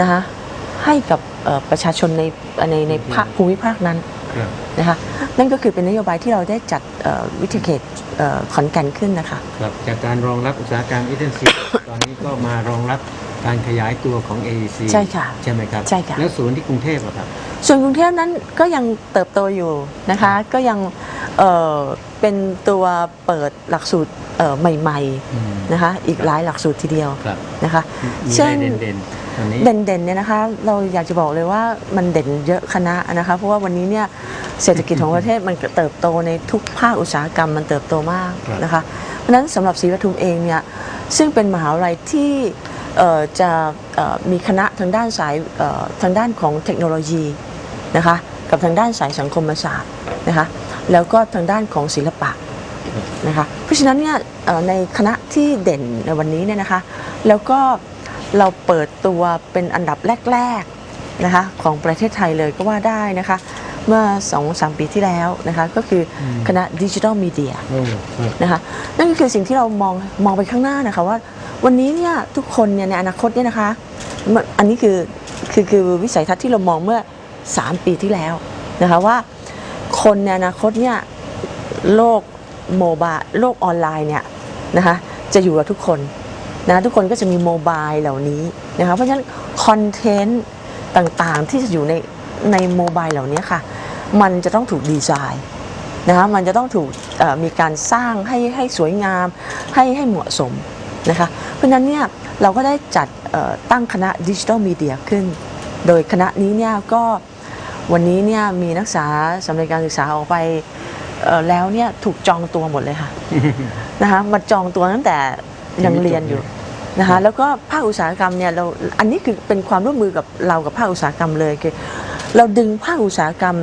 นะคะให้กับเอ่อประชาชนในในในภาคภูมิภาคนั้นครับนะคะนั่นก็คือเป็นนโยบายที่เราได้จัดเอ่อวิทยาเขตเอ่อขอนแก่นขึ้นนะคะครับจากการรองรับอุตสาหกรรมอินเทนซีฟตอนนี้ก็มารองรับการขยายตัวของ AEC ใช่ค่ะใช่ไหมครับใช่ค่ะแล้วศูนย์ที่กรุงเทพอะครับส่วนกรุงเทพนั้นก็ยังเติบโตอยู่นะคะก็ยังเอ่อเป็นตัวเปิดหลักสูตรเอ่อ ใหม่อืมๆนะคะอีกหลายหลักสูตรทีเดียวครับนะคะมีเช่อะไรนเด่นๆตอนนี้เด่นๆเนี่ยนะคะเราอยากจะบอกเลยว่ามันเด่นเยอะคณะนะคะเพราะว่าวันนี้เนี่ยเศรษฐกิจของประเทศมันเติบโตในทุกภาคอุตสาหกรรมมันเติบโตมากครับนะคะเพราะฉะนั้นสำหรับศรีปทุมเองเนี่ยซึ่งเป็นมหาวิทยาลัยที่เอ่อจะเอ่อมีคณะทางด้านสายเอ่อทางด้านของเทคโนโลยีนะคะกับทางด้านสายสังคมศาสตร์นะคะแล้วก็ทางด้านของศิลปะนะคะเพราะฉะนั้นเนี่ยเอ่อ ในคณะที่เด่นในวันนี้เนี่ยนะคะ แล้วก็เราเปิดตัวเป็นอันดับแรกๆนะคะของประเทศไทยเลยก็ว่าได้นะคะเมื่อ2-3ปีที่แล้วนะคะก็คืออมคณะดิจิทัลมีเดียโอ้ครับนะคะนั่นก็คือสิ่งที่เรามองมองไปข้างหน้านะคะว่าวันนี้เนี่ยทุกคนเนี่ยในอนาคตเนี่ยนะคะมันอันนี้คือคือคือวิสัยทัศน์ที่เรามองเมื่อ 3 ปีที่แล้วนะคะว่าคนในอนาคตเนี่ยโลกโมบายโลกออนไลน์เนี่ย นะคะจะอยู่กับทุกคนนะทุกคนก็จะมีโมบายเหล่านี้นะคะเพราะฉะนั้นคอนเทนต์ต่างๆที่จะอยู่ในในโมบายเหล่านี้ค่ะ มันจะต้องถูกดีไซน์นะคะมันจะต้องถูกมีการสร้างให้ให้สวยงามให้ให้เหมาะสมนะคะเพราะฉะนั้นเนี่ยเราก็ได้จัดตั้งคณะดิจิทัลมีเดียขึ้น โดยคณะนี้เนี่ยก็วันนี้เนี่ยมีนักศึกษาสำเร็จการศึกษาออกไป แล้วเนี่ยถูกจองตัวหมดเลยค่ะนะคะมาจองตัวตั้งแต่ยังเรียนอยู่นะคะแล้วก็ภาคอุตสาหกรรมเนี่ยเราอันนี้คือเป็นความร่วมมือกับเรากับภาคอุตสาหกรรมเลยคือเราดึงภาคอุตสาหกรรม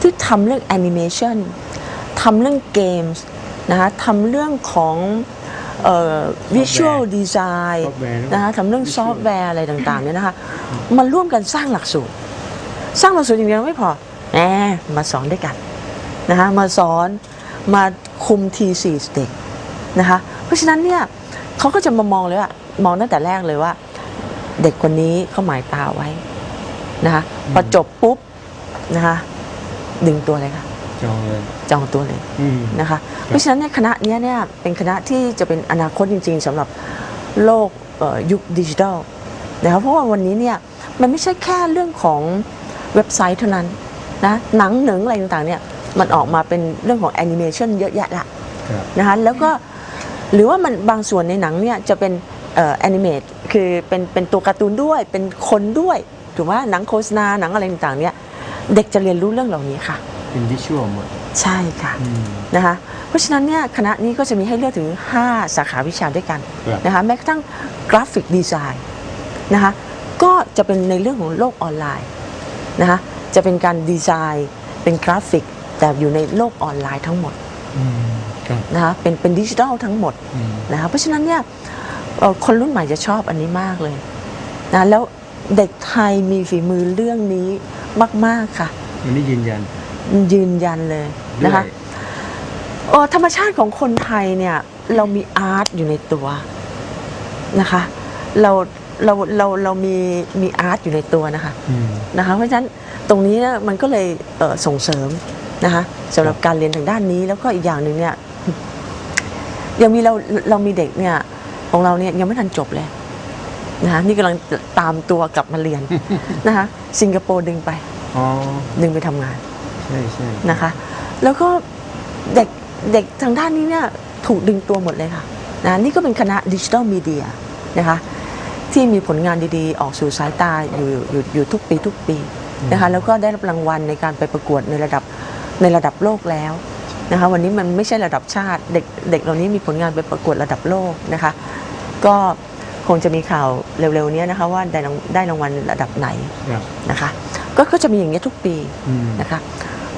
ที่ทำเรื่องแอนิเมชันทำเรื่องเกมส์นะคะทำเรื่องของวิชวลดีไซน์ซอฟต์แวร์นะคะทำเรื่องซอฟต์แวร์อะไรต่างๆเนี่ยนะคะมาร่วมกันสร้างหลักสูตร สร้างหลักสูตรอย่างเดียวไม่พอแหมมาสอนด้วยกัน นะคะมาสอนมาคุมทีสีเด็กนะคะเพราะฉะนั้นเนี่ยเขาก็จะมามองเลยว่ามองตั้งแต่แรกเลยว่า เด็กคนนี้เขาหมายตาไว้นะคะพอจบปุ๊บนะคะดึงตัวเลยค่ะจองเลยจองตัวเลยอืมนะคะเพราะฉะนั้นเนี่ยคณะเนี้ยเนี่ยเป็นคณะที่จะเป็นอนาคตจริง ๆสำหรับโลกเอ่อยุคดิจิทัลนะคะเพราะว่าวันนี้เนี่ยมันไม่ใช่แค่เรื่องของเว็บไซต์เท่านั้นนะหนังหนึ่งอะไรต่างๆเนี่ย มันออกมาเป็นเรื่องของแอนิเมชันเยอะแยะละครับนะคะแล้วก็หรือว่ามันบางส่วนในหนังเนี่ยจะเป็นเอ่อแอนิเมตคือเป็นเป็นตัวการ์ตูนด้วยเป็นคนด้วยถูกไหมหนังโฆษณาหนังอะไรต่างๆเนี่ยเด็กจะเรียนรู้เรื่องเหล่านี้ค่ะเป็นวิชวลหมดใช่ค่ะอืมนะคะเพราะฉะนั้นเนี่ยคณะนี้ก็จะมีให้เลือกถึง 5 สาขาวิชาด้วยกันครับนะคะแม้กระทั่งกราฟิกดีไซน์นะคะก็จะเป็นในเรื่องของโลกออนไลน์นะคะจะเป็นการดีไซน์เป็นกราฟิก แต่อยู่ในโลกออนไลน์ทั้งหมดอืมครับนะคะเป็นเป็นดิจิทัลทั้งหมดอืมนะคะเพราะฉะนั้นเนี่ยเอ่อคนรุ่นใหม่จะชอบอันนี้มากเลยนะแล้วเด็กไทยมีฝีมือเรื่องนี้มาก ๆ ค่ะอันนี้ยืนยัน ยืนยันเลยด้วนะคะยเออธรรมชาติของคนไทยเนี่ย เรามีอาร์ตอยู่ในตัวนะคะ เราเราเราเรามีมีอาร์ตอยู่ในตัวนะคะอืมนะคะ เพราะฉะนั้นตรงนี้เนี่ยมันก็เลยเอ่อส่งเสริม นะคะสำหรับการเรียนทางด้านนี้แล้วก็อีกอย่างหนึ่งเนี่ยยังมีเราเรามีเด็กเนี่ยของเราเนี่ยยังไม่ทันจบเลยนะคะนี่กำลังตามตัวกลับมาเรียนนะคะสิงคโปร์ดึงไปอ๋อดึงไปทำงานใช่ใช่นะคะ แล้วก็เด็กเด็กทางด้านนี้เนี่ยถูกดึงตัวหมดเลยค่ะนะนี่ก็เป็นคณะดิจิทัลมีเดียนะคะที่มีผลงานดีๆ ออกสู่สายตาอยู่อยู่อยู่ทุกปีทุกปีนะคะแล้วก็ได้รับรางวัลในการไปประกวดในระดับ ในระดับโลกแล้วนะคะวันนี้มันไม่ใช่ระดับชาติเด็กเด็กเหล่านี้มีผลงานไปประกวดระดับโลกนะคะ ก็คงจะมีข่าวเร็วๆเนี้ยนะคะว่าได้รางได้รางวัลระดับไหนครับนะคะก็ก็จะมีอย่างนี้ยทุกปีอืมนะคะ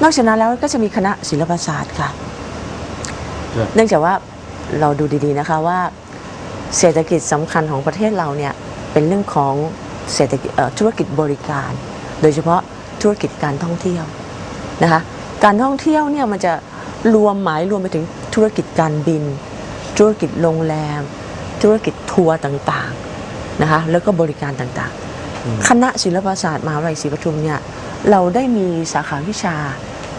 นอกจากนั้นแล้วก็จะมีคณะศิลปศาสตร์ค่ะครับเนื่องจากว่าเราดูดีๆนะคะว่าเศรษฐกิจสำคัญของประเทศเราเนี่ยเป็นเรื่องของเศรษฐกิจเอ่อธุรกิจบริการ โดยเฉพาะธุรกิจการท่องเที่ยวนะคะ การท่องเที่ยวเนี่ยมันจะรวมหมายรวมไปถึงธุรกิจการบิน ธุรกิจโรงแรม ธุรกิจทัวร์ต่างๆนะคะแล้วก็บริการต่างๆอืมคณะศิลปศาสตร์มหาวิทยาลัยศรีปทุมเนี่ยเราได้มีสาขาวิชา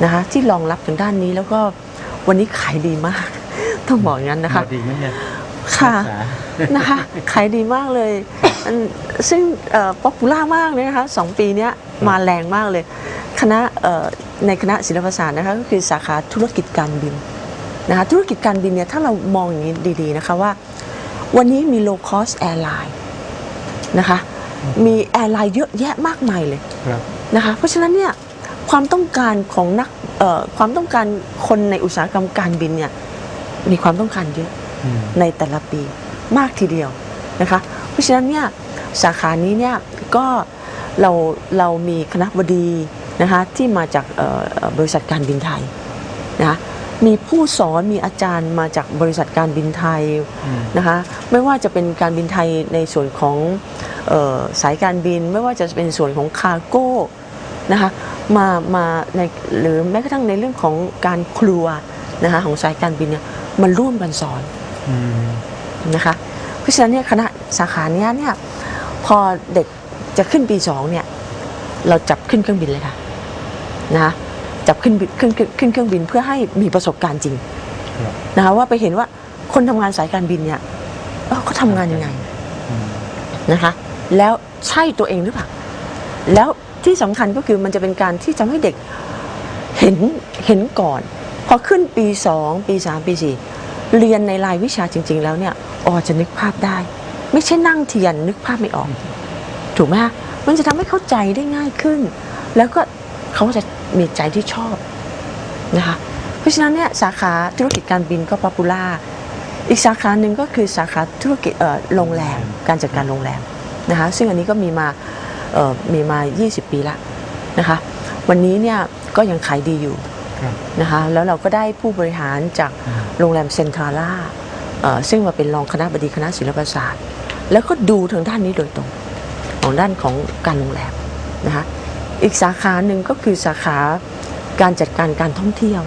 นะคะที่รองรับทางด้านนี้แล้วก็วันนี้ขายดีมาก ต้องบอกอย่างนั้นนะคะหมดดีไหมเนี่ยค่ะรักษานะคะขายดีมากเลยอันซึ่งป๊อปปูล่ามากเลยนะคะสองปีเนี้ยมาแรงมากเลย คณะเอ่อ ในคณะศิลปศาสตร์นะคะก็คือสาขาธุรกิจการบินนะคะธุรกิจการบินเนี่ยถ้าเรามองอย่างนี้ดีๆนะคะว่า วันนี้มี low cost airline นะคะมีแอร์ไลน์เยอะแยะมากมายเลยครับนะคะเพราะฉะนั้นเนี่ยความต้องการของนักเอ่อความต้องการคนในอุตสาหกรรมการบินเนี่ยมีความต้องการเยอะอืมในแต่ละปีมากทีเดียวนะคะเพราะฉะนั้นเนี่ยสาขานี้เนี่ยก็เราเรามีคณะบดี นะคะที่มาจากเอ่อเอ่อบริษัทการบินไทยนะคะมีผู้สอนมีอาจารย์มาจากบริษัทการบินไทยอืมนะคะไม่ว่าจะเป็นการบินไทยในส่วนของเออสายการบิน ไม่ว่าจะเป็นส่วนของคาร์โก้นะคะมามาในหรือแม้กระทั่งในเรื่องของการครัวนะคะของสายการบินเนี่ยมันร่วมกันสอนอืมนะคะเพราะฉะนั้นเนี่ยคณะสาขาเนี้ยเนี่ยพอเด็กจะขึ้นปีสองเนี่ยเราจับขึ้นเครื่องบินเลยค่ะ นะคะจับขึ้นบินขึ้นขึ้นขึ้นเครื่องบินเพื่อให้มีประสบการณ์จริงครับนะคะว่าไปเห็นว่าคนทำงานสายการบินเนี่ยเอ้าเขาทำงานยังไงอืมนะคะแล้วใช่ตัวเองหรือเปล่าแล้วที่สำคัญก็คือมันจะเป็นการที่ทำให้เด็กเห็นเห็นก่อน พอขึ้นปี 2 ปี 3 ปี 4 เรียนในรายวิชาจริง ๆ แล้วเนี่ยอ๋อจะนึกภาพได้ ไม่ใช่นั่งเทียนนึกภาพไม่ออก ถูกไหมฮะมันจะทำให้เข้าใจได้ง่ายขึ้น แล้วก็เขาจะ มีใจที่ชอบนะคะเพราะฉะนั้นเนี่ยสาขาธุรกิจการบินก็ป๊อปปูล่าอีกสาขาหนึ่งก็คือสาขาธุรกิจเอ่อโรงแรมการจัดการโรงแรมนะคะซึ่งอันนี้ก็มีมาเอ่อมีมา 20 ปีละนะคะวันนี้เนี่ยก็ยังขายดีอยู่ครับนะคะแล้วเราก็ได้ผู้บริหารจากอืมโรงแรมเซนทราล่าเอ่อซึ่งมาเป็นรองคณะบดีคณะศิลปศาสตร์ แล้วก็ดูทางด้านนี้โดยตรงของด้านของการโรงแรมนะคะ อีกสาขาหนึ่งก็คือสาขาการจัดการการท่องเที่ยว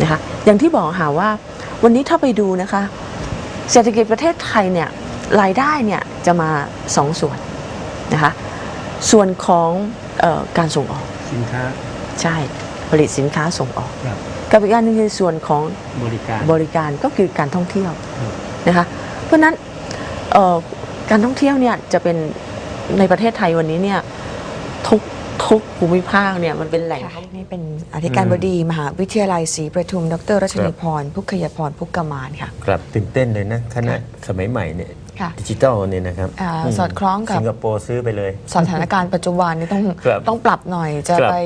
นะคะอย่างที่บอกค่ะว่าวันนี้ถ้าไปดูนะคะ เศรษฐกิจประเทศไทยเนี่ยรายได้เนี่ยจะมาสองส่วนนะคะส่วนของเออการส่งออกสินค้าใช่ผลิตสินค้าส่งออกครับกับอีกอันหนึงคือส่วนของบริการบริการก็คือการท่องเที่ยวครับนะคะเพราะฉะนั้นเอ่อการท่องเที่ยวเนี่ยจะเป็นในประเทศไทยวันนี้เนี่ยทุก ทุกภูมิภาคเนี่ยมันเป็นแหล่ง ค่ะนี่เป็นอธิการบดี มหาวิทยาลัยศรีประทุม ดรรัชนีพร พุกขยพร พุกกมานค่ะ ครับตื่นเต้นเลยนะคณะสมัยใหม่เนี่ยค่ะดิจิตอลเนี่ยนะครับอ่ามสอดคล้องกับ สิงคโปร์ซื้อไปเลย สถานการณ์ปัจจุบันนี่ต้องครับต้องปรับหน่อยจะครับไป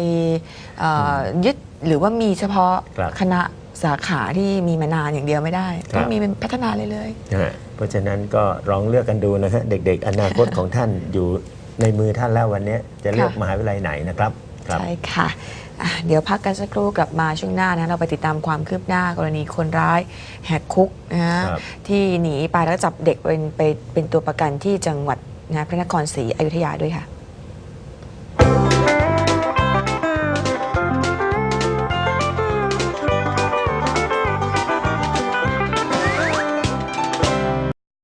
เอ่อยึดหรือว่ามีเฉพาะครับคณะสาขาที่มีมานานอย่างเดียวไม่ได้ ครับต้องมีเป็นพัฒนาเลยเลยนะฮะเพราะฉะนั้นก็ลองเลือกกันดูนะฮะเด็กๆ อนาคตของท่านอยู่ ในมือท่านแล้ววันนี้จะเลือกค่ะมหาวิทยาลัยไหนนะครับครับ ใช่ค่ะอะ เดี๋ยวพักกันสักครู่กลับมาช่วงหน้านะเราไปติดตามความคืบหน้ากรณีคนร้ายแหกคุกนะฮะครับ ที่หนีไปแล้วจับเด็กเป็นไปเป็นตัวประกันที่จังหวัดนะพระนครศรีอยุธยาด้วยค่ะ